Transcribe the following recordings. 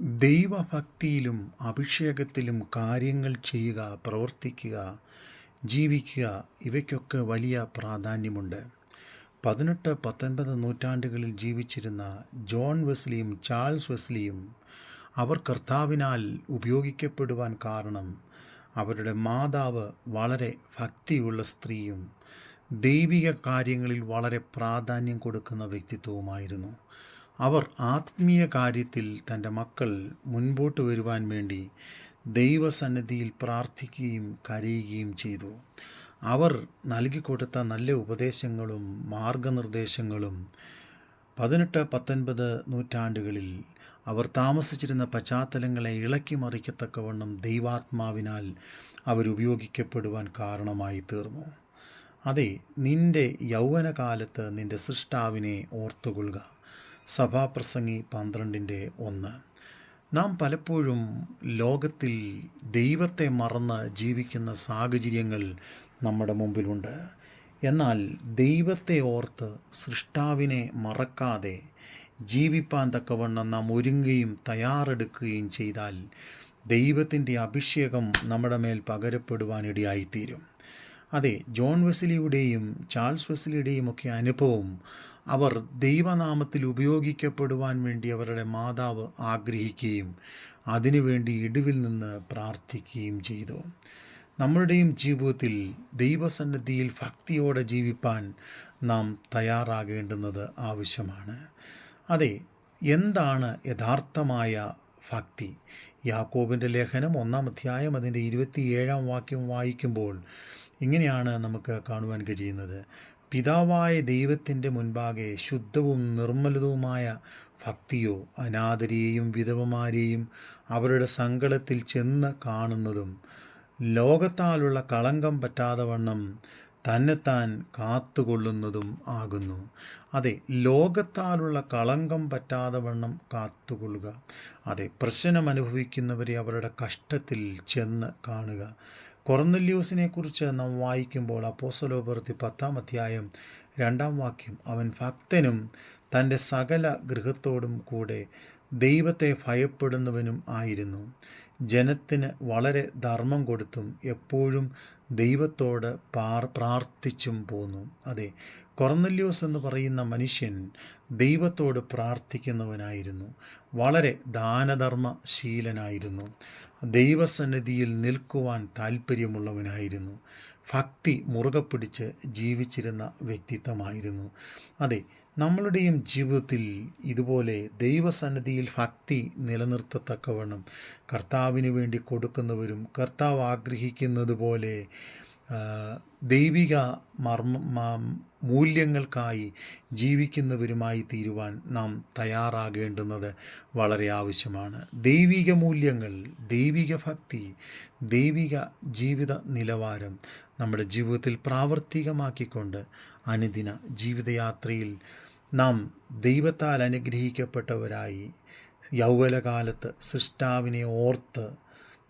ദൈവഭക്തിയിലും അഭിഷേകത്തിലും കാര്യങ്ങൾ ചെയ്യുക പ്രവർത്തിക്കുക ജീവിക്കുക ഇവയ്ക്കൊക്കെ വലിയ പ്രാധാന്യമുണ്ട്. പതിനെട്ട് പത്തൊൻപത് നൂറ്റാണ്ടുകളിൽ ജീവിച്ചിരുന്ന ജോൺ വെസ്ലിയും ചാൾസ് വെസ്ലിയും അവർ കർത്താവിനാൽ ഉപയോഗിക്കപ്പെടുവാൻ കാരണം അവരുടെ മാതാവ് വളരെ ഭക്തിയുള്ള സ്ത്രീയും ദൈവിക കാര്യങ്ങളിൽ വളരെ പ്രാധാന്യം കൊടുക്കുന്ന വ്യക്തിത്വവുമായിരുന്നു. അവർ ആത്മീയ കാര്യത്തിൽ തന്റെ മക്കൾ മുൻപോട്ട് വരുവാൻ വേണ്ടി ദൈവസന്നിധിയിൽ പ്രാർത്ഥിക്കുകയും കരയുകയും ചെയ്തു. അവർ നൽകിക്കൊടുത്ത നല്ല ഉപദേശങ്ങളും മാർഗനിർദ്ദേശങ്ങളും പതിനെട്ട് പത്തൊൻപത് നൂറ്റാണ്ടുകളിൽ അവർ താമസിച്ചിരുന്ന പശ്ചാത്തലങ്ങളെ ഇളക്കി മറിക്കത്തക്കവണ്ണം ദൈവാത്മാവിനാൽ അവരുപയോഗിക്കപ്പെടുവാൻ കാരണമായി തീർന്നു. അതെ നിന്റെ യൗവനകാലത്ത് നിന്റെ സൃഷ്ടാവിനെ ഓർത്തുകൊള്ളുക. സഭാപ്രസംഗി പന്ത്രണ്ടിന്റെ ഒന്ന്. നാം പലപ്പോഴും ലോകത്തിൽ ദൈവത്തെ മറന്ന് ജീവിക്കുന്ന സാഹചര്യങ്ങൾ നമ്മുടെ മുമ്പിലുണ്ട്. എന്നാൽ ദൈവത്തെ ഓർത്ത് സൃഷ്ടാവിനെ മറക്കാതെ ജീവിപ്പാൻ തക്കവണ്ണം നാം ഒരുങ്ങുകയും തയ്യാറെടുക്കുകയും ചെയ്താൽ ദൈവത്തിന്റെ അഭിഷേകം നമ്മുടെ മേൽ പകരപ്പെടുവാനിടയായിത്തീരും. അതെ ജോൺ വെസ്ലിയുടെയും ചാൾസ് വെസ്ലിയുടെയും ഒക്കെ അനുഭവം അവർ ദൈവനാമത്തിൽ ഉപയോഗിക്കപ്പെടുവാൻ വേണ്ടി അവരുടെ മാതാവ് ആഗ്രഹിക്കുകയും അതിനുവേണ്ടി ഇടിവിൽ നിന്ന് പ്രാർത്ഥിക്കുകയും ചെയ്തു. നമ്മളുടെയും ജീവിതത്തിൽ ദൈവസന്നിധിയിൽ ഭക്തിയോടെ ജീവിപ്പാൻ നാം തയ്യാറാകേണ്ടുന്നത് ആവശ്യമാണ്. അതെ എന്താണ് യഥാർത്ഥമായ ഭക്തി? യാക്കോബിന്റെ ലേഖനം ഒന്നാം അധ്യായം അതിന്റെ ഇരുപത്തിയേഴാം വാക്യം വായിക്കുമ്പോൾ ഇങ്ങനെയാണ് നമുക്ക് കാണുവാൻ കഴിയുന്നത്. പിതാവായ ദൈവത്തിന്റെ മുൻപാകെ ശുദ്ധവും നിർമ്മലതുമായ ഭക്തിയോ അനാഥരെയും വിധവമാരെയും അവരുടെ സങ്കടത്തിൽ ചെന്ന് കാണുന്നതും ലോകത്താലുള്ള കളങ്കം പറ്റാതെ വണ്ണം തന്നെത്താൻ കാത്തുകൊള്ളുന്നതും ആകുന്നു. അതെ ലോകത്താലുള്ള കളങ്കം പറ്റാതെ വണ്ണം കാത്തുകൊള്ളുക. അതെ പ്രശ്നം അനുഭവിക്കുന്നവരെ അവരുടെ കഷ്ടത്തിൽ ചെന്ന് കാണുക. കൊറന്നല്യൂസിനെ കുറിച്ച് നാം വായിക്കുമ്പോൾ അപ്പോസലോപർത്തി പത്താം അധ്യായം രണ്ടാം വാക്യം അവൻ ഭക്തനും തന്റെ സകല ഗൃഹത്തോടും കൂടെ ദൈവത്തെ ഭയപ്പെടുന്നവനും ആയിരുന്നു. ജനത്തിന് വളരെ ധർമ്മം കൊടുത്തും എപ്പോഴും ദൈവത്തോട് പാർ പ്രാർത്ഥിച്ചും പോന്നു. അതെ കൊറന്നല്യോസ് എന്ന് പറയുന്ന മനുഷ്യൻ ദൈവത്തോട് പ്രാർത്ഥിക്കുന്നവനായിരുന്നു. വളരെ ദാനധർമ്മശീലനായിരുന്നു. ദൈവസന്നിധിയിൽ നിൽക്കുവാൻ താല്പര്യമുള്ളവനായിരുന്നു ഭക്തി മുറുകെ പിടിച്ച് ജീവിച്ചിരുന്ന വ്യക്തിത്വമായിരുന്നു. അതെ നമ്മളുടെയും ജീവിതത്തിൽ ഇതുപോലെ ദൈവസന്നിധിയിൽ ഭക്തി നിലനിർത്തത്തക്കവണ്ണം കർത്താവിന് വേണ്ടി കൊടുക്കുന്നവരും കർത്താവ് ആഗ്രഹിക്കുന്നത് പോലെ ദൈവിക മർമ്മ മൂല്യങ്ങൾക്കായി ജീവിക്കുന്നവരുമായി തീരുവാൻ നാം തയ്യാറാകേണ്ടുന്നത് വളരെ ആവശ്യമാണ്. ദൈവിക മൂല്യങ്ങൾ ദൈവിക ഭക്തി ദൈവിക ജീവിത നിലവാരം നമ്മുടെ ജീവിതത്തിൽ പ്രാവർത്തികമാക്കിക്കൊണ്ട് അനുദിന ജീവിതയാത്രയിൽ നാം ദൈവത്താൽ അനുഗ്രഹിക്കപ്പെട്ടവരായി യൗവനകാലത്ത് സൃഷ്ടാവിനെ ഓർത്ത്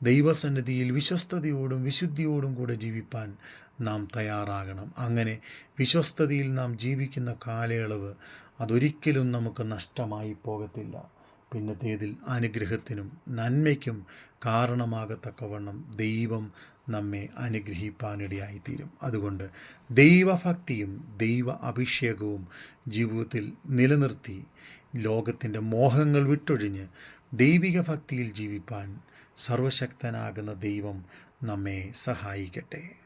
ദൈവസന്നിധിയിൽ വിശ്വസ്തയോടും വിശുദ്ധിയോടും കൂടെ ജീവിപ്പാൻ നാം തയ്യാറാകണം. അങ്ങനെ വിശ്വസ്തയിൽ നാം ജീവിക്കുന്ന കാലയളവ് അതൊരിക്കലും നമുക്ക് നഷ്ടമായി പോകത്തില്ല. പിന്നത്തേതിൽ അനുഗ്രഹത്തിനും നന്മയ്ക്കും കാരണമാകത്തക്കവണ്ണം ദൈവം നമ്മെ അനുഗ്രഹിപ്പാനിടയായിത്തീരും. അതുകൊണ്ട് ദൈവഭക്തിയും ദൈവ അഭിഷേകവും ജീവിതത്തിൽ നിലനിർത്തി ലോകത്തിന്റെ മോഹങ്ങൾ വിട്ടൊഴിഞ്ഞ് ദൈവിക ഭക്തിയിൽ ജീവിപ്പാൻ സർവശക്തനാകുന്ന ദൈവം നമ്മെ സഹായിക്കട്ടെ.